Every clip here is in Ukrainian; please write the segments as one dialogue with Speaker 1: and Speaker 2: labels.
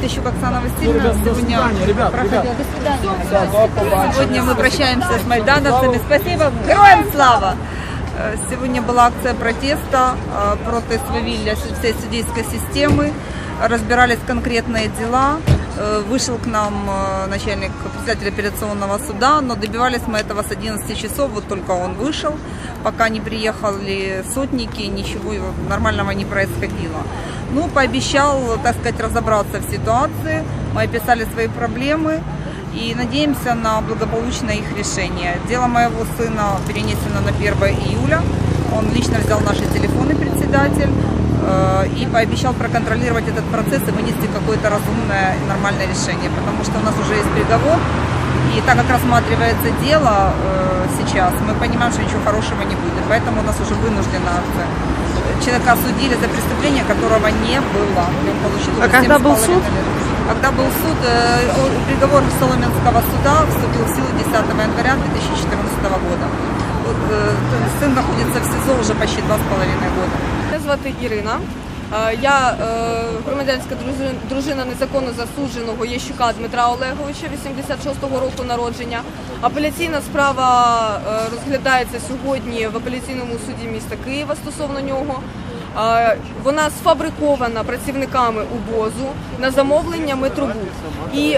Speaker 1: Тищук Оксана Васильевна. Сегодня
Speaker 2: ребят,
Speaker 1: проходила...
Speaker 2: ребят.
Speaker 1: До свидания. Сегодня мы прощаемся с майдановцами. Спасибо. Героям слава! Э, Сегодня была акция протеста э, против свавілля всей судейской системы. Разбирались конкретные дела. Э, Вышел к нам э, начальник председатель апелляционного суда, но добивались мы этого с 11 часов, вот только он вышел. Пока не приехали сотники, ничего нормального не происходило. Ну, пообещал, так сказать, разобраться в ситуации. Мы описали свои проблемы и надеемся на благополучное их решение. Дело моего сына перенесено на 1 июля. Он лично взял наши телефоны, председатель, э, И пообещал проконтролировать этот процесс и вынести какое-то разумное и нормальное решение, потому что у нас уже есть приговор, и так как рассматривается дело э, сейчас, мы понимаем, что ничего хорошего не будет, поэтому у нас уже вынуждена акция. Человека осудили за преступление, которого не было. Он получил
Speaker 3: А когда был
Speaker 1: 7,5
Speaker 3: суд?
Speaker 1: лет. Когда был суд, э, приговор Соломенского суда вступил в силу 10 января 2014 года. Вот, э, сын находится в СИЗО уже почти два с половиной года.
Speaker 3: Звати Ірина. Е, Я е, громадянська дружи- дружина незаконно засудженого Єщука Дмитра Олеговича, 86-го року народження. Апеляційна справа е, розглядається сьогодні в апеляційному суді міста Києва стосовно нього. Вона сфабрикована працівниками УБОЗу на замовлення Метробуд. І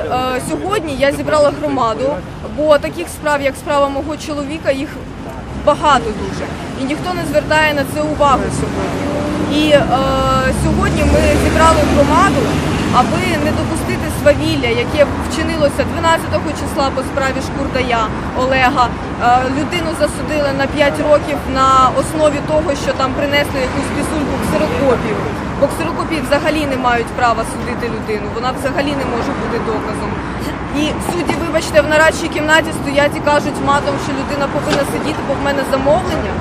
Speaker 3: сьогодні я зібрала громаду, бо таких справ, як справа мого чоловіка, їх багато дуже. І ніхто не звертає на це увагу сьогодні. І е, сьогодні ми зібрали громаду, аби не допустити свавілля, яке вчинилося 12-го числа по справі Шкурдая Олега. Е, людину засудили на 5 років на основі того, що там принесли якусь пісульку ксерокопію. Бо ксерокопії взагалі не мають права судити людину, вона взагалі не може бути доказом. І судді, вибачте, в нарадчій кімнаті стоять і кажуть матом, що людина повинна сидіти, бо в мене замовлення.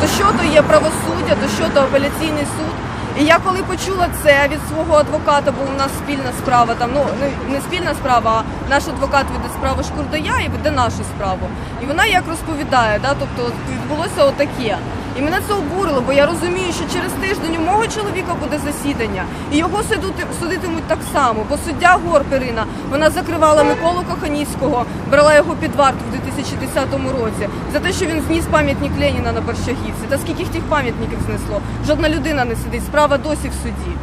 Speaker 3: То що то є правосуддя, то що то апеляційний суд. І я коли почула це від свого адвоката, бо у нас спільна справа, там ну не спільна справа, а наш адвокат веде справу Шкурдая і веде нашу справу. І вона як розповідає, да, тобто відбулося отаке. І мене це обурило, бо я розумію, що через тиждень у мого чоловіка буде засідання, і його судити, судитимуть так само. Бо суддя Горперина вона закривала Миколу Коханіцького, брала його під варту в 2010 році за те, що він зніс пам'ятник Леніна на Борщагівці. Та скільки тих пам'ятників знесло? Жодна людина не сидить. Справа досі в суді.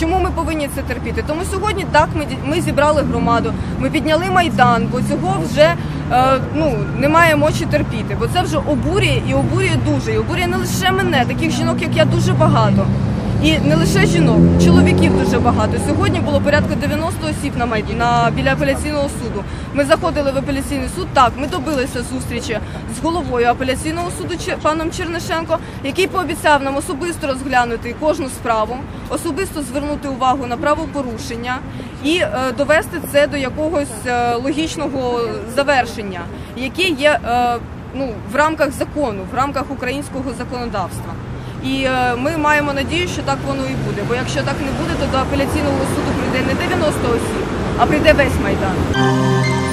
Speaker 3: Чому ми повинні це терпіти? Тому сьогодні так ми ми зібрали громаду, ми підняли майдан, бо цього вже ну немає мочі терпіти, бо це вже обурює і обурює дуже. І обурює не лише мене, таких жінок, як я, дуже багато. І не лише жінок, чоловіків дуже багато. Сьогодні було порядка 90 осіб на майді на біля апеляційного суду. Ми заходили в апеляційний суд. Так, ми добилися зустрічі з головою апеляційного суду паном Чернишенко, який пообіцяв нам особисто розглянути кожну справу, особисто звернути увагу на правопорушення і е, довести це до якогось е, логічного завершення, яке є е, ну в рамках закону, в рамках українського законодавства. І ми маємо надію, що так воно і буде. Бо якщо так не буде, то до апеляційного суду прийде не 90 осіб, а прийде весь майдан.